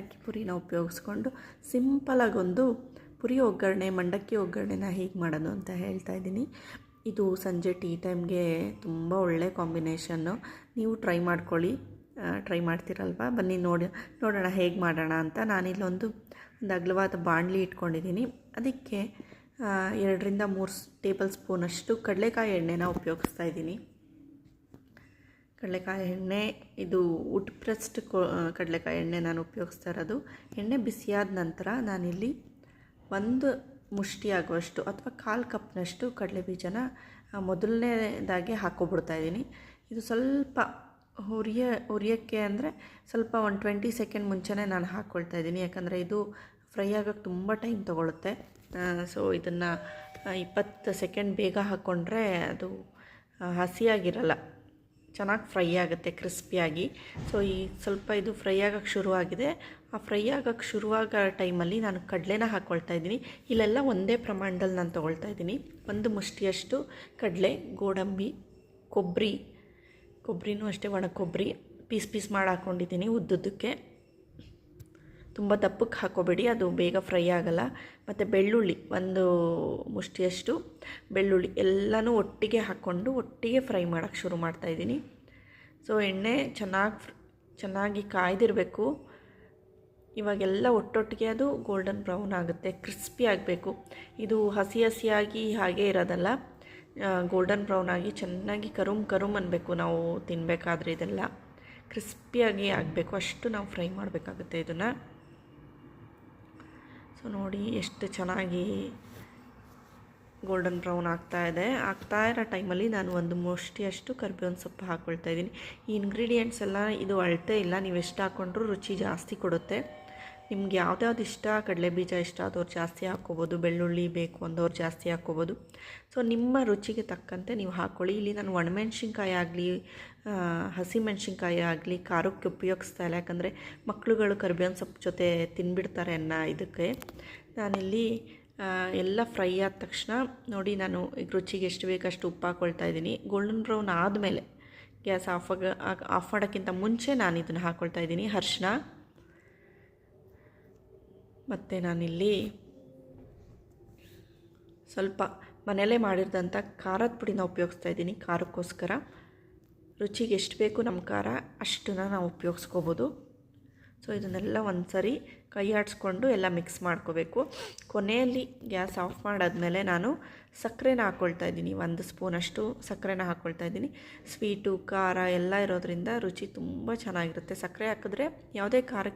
ಅಕ್ಕಿ ಪುರಿನ ಉಪಯೋಗಿಸ್ಕೊಂಡು ಸಿಂಪಲಾಗೊಂದು ಪುರಿ ಒಗ್ಗರಣೆ, ಮಂಡಕ್ಕಿ ಒಗ್ಗರಣೆನ ಹೇಗೆ ಮಾಡೋದು ಅಂತ ಹೇಳ್ತಾ ಇದ್ದೀನಿ. ಇದು ಸಂಜೆ ಟೀ ಟೈಮ್ಗೆ ತುಂಬ ಒಳ್ಳೆ ಕಾಂಬಿನೇಷನ್ನು. ನೀವು ಟ್ರೈ ಮಾಡ್ಕೊಳ್ಳಿ. ಟ್ರೈ ಮಾಡ್ತೀರಲ್ವ? ಬನ್ನಿ ನೋಡಿ, ನೋಡೋಣ ಹೇಗೆ ಮಾಡೋಣ ಅಂತ. ನಾನಿಲ್ಲೊಂದು ಒಂದು ಅಗಲವಾದ ಬಾಣಲಿ ಇಟ್ಕೊಂಡಿದ್ದೀನಿ. ಅದಕ್ಕೆ ಎರಡರಿಂದ ಮೂರು ಟೇಬಲ್ ಸ್ಪೂನಷ್ಟು ಕಡಲೆಕಾಯಿ ಎಣ್ಣೆನ ಉಪಯೋಗಿಸ್ತಾ ಇದ್ದೀನಿ. ಕಡಲೆಕಾಯಿ ಎಣ್ಣೆ, ಇದು ಉಟ್ ಪ್ರೆಸ್ಡ್ ಕಡಲೆಕಾಯಿ ಎಣ್ಣೆ ನಾನು ಉಪಯೋಗಿಸ್ತಾ ಇರೋದು. ಎಣ್ಣೆ ಬಿಸಿಯಾದ ನಂತರ ನಾನಿಲ್ಲಿ ಒಂದು ಮುಷ್ಟಿಯಾಗುವಷ್ಟು ಅಥವಾ ಕಾಲು ಕಪ್ನಷ್ಟು ಕಡಲೆ ಬೀಜನ ಮೊದಲನೇದಾಗಿ ಹಾಕ್ಕೊಬಿಡ್ತಾ ಇದ್ದೀನಿ. ಇದು ಸ್ವಲ್ಪ ಹುರಿಯ, ಹುರಿಯೋಕ್ಕೆ ಅಂದರೆ ಸ್ವಲ್ಪ ಒಂದು ಟ್ವೆಂಟಿ ಸೆಕೆಂಡ್ ಮುಂಚೆನೇ ನಾನು ಹಾಕ್ಕೊಳ್ತಾ ಇದ್ದೀನಿ. ಯಾಕಂದರೆ ಇದು ಫ್ರೈ ಆಗೋಕ್ಕೆ ತುಂಬ ಟೈಮ್ ತೊಗೊಳುತ್ತೆ. ಸೊ ಇದನ್ನು ಇಪ್ಪತ್ತು ಸೆಕೆಂಡ್ ಬೇಗ ಹಾಕ್ಕೊಂಡ್ರೆ ಅದು ಹಸಿಯಾಗಿರಲ್ಲ. ಚೆನ್ನಾಗಿ ಫ್ರೈ ಆಗುತ್ತೆ ಕ್ರಿಸ್ಪಿಯಾಗಿ ಸೊ ಈ ಸ್ವಲ್ಪ ಇದು ಫ್ರೈ ಆಗೋಕ್ಕೆ ಶುರುವಾಗಿದೆ. ಆ ಫ್ರೈ ಆಗೋಕ್ಕೆ ಶುರುವಾಗ ಟೈಮಲ್ಲಿ ನಾನು ಕಡಲೆನ ಹಾಕ್ಕೊಳ್ತಾ ಇದ್ದೀನಿ. ಇಲ್ಲೆಲ್ಲ ಒಂದೇ ಪ್ರಮಾಣದಲ್ಲಿ ನಾನು ತೊಗೊಳ್ತಾ ಇದ್ದೀನಿ. ಒಂದು ಮುಷ್ಟಿಯಷ್ಟು ಕಡಲೆ, ಗೋಡಂಬಿ, ಕೊಬ್ಬರಿ. ಕೊಬ್ಬರಿನೂ ಅಷ್ಟೇ, ಒಣ ಕೊಬ್ಬರಿ. ಪೀಸ್ ಪೀಸ್ ಮಾಡಿ ಹಾಕ್ಕೊಂಡಿದ್ದೀನಿ ಉದ್ದುದ್ದಕ್ಕೆ. ತುಂಬ ದಪ್ಪಕ್ಕೆ ಹಾಕೋಬೇಡಿ, ಅದು ಬೇಗ ಫ್ರೈ ಆಗಲ್ಲ. ಮತ್ತು ಬೆಳ್ಳುಳ್ಳಿ, ಒಂದು ಮುಷ್ಟಿಯಷ್ಟು ಬೆಳ್ಳುಳ್ಳಿ ಎಲ್ಲನೂ ಒಟ್ಟಿಗೆ ಹಾಕ್ಕೊಂಡು ಒಟ್ಟಿಗೆ ಫ್ರೈ ಮಾಡೋಕ್ಕೆ ಶುರು ಮಾಡ್ತಾಯಿದ್ದೀನಿ ಸೊ ಎಣ್ಣೆ ಚೆನ್ನಾಗಿ ಚೆನ್ನಾಗಿ ಕಾಯ್ದಿರಬೇಕು. ಇವಾಗೆಲ್ಲ ಒಟ್ಟೊಟ್ಟಿಗೆ ಅದು ಗೋಲ್ಡನ್ ಬ್ರೌನ್ ಆಗುತ್ತೆ ಕ್ರಿಸ್ಪಿ ಆಗಬೇಕು. ಇದು ಹಸಿ ಹಸಿಯಾಗಿ ಹಾಗೇ ಇರೋದಲ್ಲ ಗೋಲ್ಡನ್ ಬ್ರೌನ್ ಆಗಿ ಚೆನ್ನಾಗಿ ಕರುಮ್ ಕರುಮ್ ಅನ್ನಬೇಕು ನಾವು ತಿನ್ನಬೇಕಾದ್ರೆ ಇದೆಲ್ಲ. ಕ್ರಿಸ್ಪಿಯಾಗಿ ಆಗಬೇಕು, ಅಷ್ಟು ನಾವು ಫ್ರೈ ಮಾಡಬೇಕಾಗುತ್ತೆ ಇದನ್ನು. ಸೊ ನೋಡಿ, ಎಷ್ಟು ಚೆನ್ನಾಗಿ ಗೋಲ್ಡನ್ ಬ್ರೌನ್ ಆಗ್ತಾ ಇದೆ. ಆಗ್ತಾ ಇರೋ ಟೈಮಲ್ಲಿ ನಾನು ಒಂದು ಮುಷ್ಟಿಯಷ್ಟು ಕರ್ಬೇವಿನ ಸೊಪ್ಪು ಹಾಕ್ಕೊಳ್ತಾ ಇದ್ದೀನಿ. ಈ ಇಂಗ್ರೀಡಿಯೆಂಟ್ಸ್ ಎಲ್ಲ ಇದು ಅಳತೆ ಇಲ್ಲ. ನೀವು ಎಷ್ಟು ಹಾಕ್ಕೊಂಡ್ರೂ ರುಚಿ ಜಾಸ್ತಿ ಕೊಡುತ್ತೆ. ನಿಮ್ಗೆ ಯಾವ್ದ್ಯಾವ್ದು ಇಷ್ಟ? ಕಡಲೆ ಬೀಜ ಇಷ್ಟ ಆದವ್ರು ಜಾಸ್ತಿ ಹಾಕ್ಕೋಬೋದು. ಬೆಳ್ಳುಳ್ಳಿ ಬೇಕು ಅಂದವ್ರು ಜಾಸ್ತಿ ಹಾಕ್ಕೋಬೋದು. ಸೊ ನಿಮ್ಮ ರುಚಿಗೆ ತಕ್ಕಂತೆ ನೀವು ಹಾಕ್ಕೊಳ್ಳಿ ಇಲ್ಲಿ ನಾನು ಒಣಮೆಣ್ಸಿನ್ಕಾಯಿ ಆಗಲಿ ಹಸಿಮೆಣ್ಸಿನ್ಕಾಯಿ ಆಗಲಿ ಖಾರಕ್ಕೆ ಉಪಯೋಗಿಸ್ತಾ ಇಲ್ಲ. ಯಾಕಂದರೆ ಮಕ್ಕಳುಗಳು ಕರ್ಬೇವಿನ ಸೊಪ್ಪು ಜೊತೆ ತಿನ್ಬಿಡ್ತಾರೆ ಅನ್ನೋ ಇದಕ್ಕೆ ನಾನಿಲ್ಲಿ ಎಲ್ಲ ಫ್ರೈ ಆದ ತಕ್ಷಣ ನೋಡಿ ನಾನು ಈಗ ರುಚಿಗೆ ಎಷ್ಟು ಬೇಕಷ್ಟು ಉಪ್ಪು ಹಾಕ್ಕೊಳ್ತಾ ಇದ್ದೀನಿ. ಗೋಲ್ಡನ್ ಬ್ರೌನ್ ಆದಮೇಲೆ ಗ್ಯಾಸ್ ಆಫ್ ಆಗ ಆಫ್ ಮಾಡೋಕ್ಕಿಂತ ಮುಂಚೆ ನಾನು ಇದನ್ನು ಹಾಕ್ಕೊಳ್ತಾ ಇದ್ದೀನಿ. ಅರ್ಶಿನ ಮತ್ತು ನಾನಿಲ್ಲಿ ಸ್ವಲ್ಪ ಮನೆಯಲ್ಲೇ ಮಾಡಿರೋದಂಥ ಖಾರದ ಪುಡಿನ ಉಪಯೋಗಿಸ್ತಾ ಇದ್ದೀನಿ. ಖಾರಕ್ಕೋಸ್ಕರ. ರುಚಿಗೆ ಎಷ್ಟು ಬೇಕು ನಮ್ಮ ಖಾರ ಅಷ್ಟನ್ನು ನಾವು ಉಪಯೋಗಿಸ್ಕೋಬೋದು. ಸೊ, ಇದನ್ನೆಲ್ಲ ಒಂದು ಸರಿ ಕೈ ಆಡಿಸ್ಕೊಂಡು ಎಲ್ಲ ಮಿಕ್ಸ್ ಮಾಡ್ಕೋಬೇಕು. ಕೊನೆಯಲ್ಲಿ ಗ್ಯಾಸ್ ಆಫ್ ಮಾಡಾದ್ಮೇಲೆ ನಾನು ಸಕ್ಕರೆನ ಹಾಕ್ಕೊಳ್ತಾ ಇದ್ದೀನಿ. ಒಂದು ಸ್ಪೂನಷ್ಟು ಸಕ್ಕರೆನ ಹಾಕ್ಕೊಳ್ತಾ ಇದ್ದೀನಿ. ಸ್ವೀಟು, ಖಾರ ಎಲ್ಲ ಇರೋದ್ರಿಂದ ರುಚಿ ತುಂಬ ಚೆನ್ನಾಗಿರುತ್ತೆ. ಸಕ್ಕರೆ ಹಾಕಿದ್ರೆ ಯಾವುದೇ ಖಾರ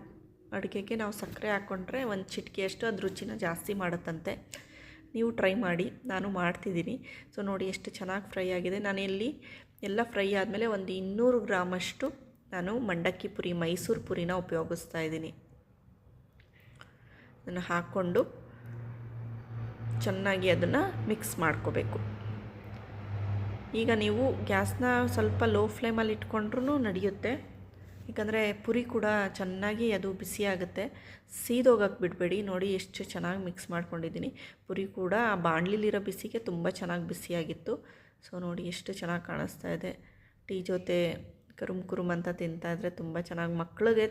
ಅಡುಗೆಗೆ ನಾವು ಸಕ್ಕರೆ ಹಾಕ್ಕೊಂಡ್ರೆ ಒಂದು ಚಿಟಿಕೆಯಷ್ಟು ಅದು ರುಚಿನ ಜಾಸ್ತಿ ಮಾಡುತ್ತಂತೆ. ನೀವು ಟ್ರೈ ಮಾಡಿ. ನಾನು ಮಾಡ್ತಿದ್ದೀನಿ. ಸೊ, ನೋಡಿ ಎಷ್ಟು ಚೆನ್ನಾಗಿ ಫ್ರೈ ಆಗಿದೆ. ನಾನು ಇಲ್ಲಿ ಎಲ್ಲ ಫ್ರೈ ಆದಮೇಲೆ ಒಂದು ಇನ್ನೂರು ಗ್ರಾಮಷ್ಟು ನಾನು ಮಂಡಕ್ಕಿ ಪುರಿ, ಮೈಸೂರು ಪುರಿನ ಉಪಯೋಗಿಸ್ತಾ ಇದ್ದೀನಿ. ಅದನ್ನು ಹಾಕ್ಕೊಂಡು ಚೆನ್ನಾಗಿ ಅದನ್ನು ಮಿಕ್ಸ್ ಮಾಡ್ಕೋಬೇಕು. ಈಗ ನೀವು ಗ್ಯಾಸ್ನ ಸ್ವಲ್ಪ ಲೋ ಫ್ಲೇಮಲ್ಲಿ ಇಟ್ಕೊಂಡ್ರೂ ನಡೆಯುತ್ತೆ. ಯಾಕಂದರೆ ಪುರಿ ಕೂಡ ಚೆನ್ನಾಗಿ ಅದು ಬಿಸಿ ಆಗುತ್ತೆ. ಸೀದೋಗಕ್ಕೆ ಬಿಡಬೇಡಿ. ನೋಡಿ ಎಷ್ಟು ಚೆನ್ನಾಗಿ ಮಿಕ್ಸ್ ಮಾಡ್ಕೊಂಡಿದ್ದೀನಿ. ಪುರಿ ಕೂಡ ಆ ಬಾಣಲಿಲಿರೋ ಬಿಸಿಗೆ ತುಂಬ ಚೆನ್ನಾಗಿ ಬಿಸಿಯಾಗಿತ್ತು. ಸೊ ನೋಡಿ ಎಷ್ಟು ಚೆನ್ನಾಗಿ ಕಾಣಿಸ್ತಾ ಇದೆ. ಟೀ ಜೊತೆ ಕರುಮ್ ಕುರುಮ್ ಅಂತ ತಿಂತಾ ಇದ್ರೆ ತುಂಬ ಚೆನ್ನಾಗಿ ಮಕ್ಕಳಿಗೆ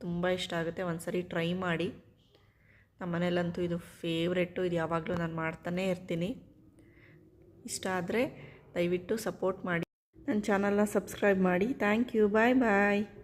ತುಂಬ ಇಷ್ಟ ಆಗುತ್ತೆ. ಒಂದು ಸರಿ ಟ್ರೈ ಮಾಡಿ. ನಮ್ಮ ಇದು ಫೇವ್ರೆಟ್ಟು ಇದು ಯಾವಾಗಲೂ ನಾನು ಮಾಡ್ತಾನೇ ಇರ್ತೀನಿ. ಇಷ್ಟ ಆದರೆ ದಯವಿಟ್ಟು ಸಪೋರ್ಟ್ ಮಾಡಿ. ನನ್ನ ಚಾನಲ್ನ ಸಬ್ಸ್ಕ್ರೈಬ್ ಮಾಡಿ. Thank you. Bye bye.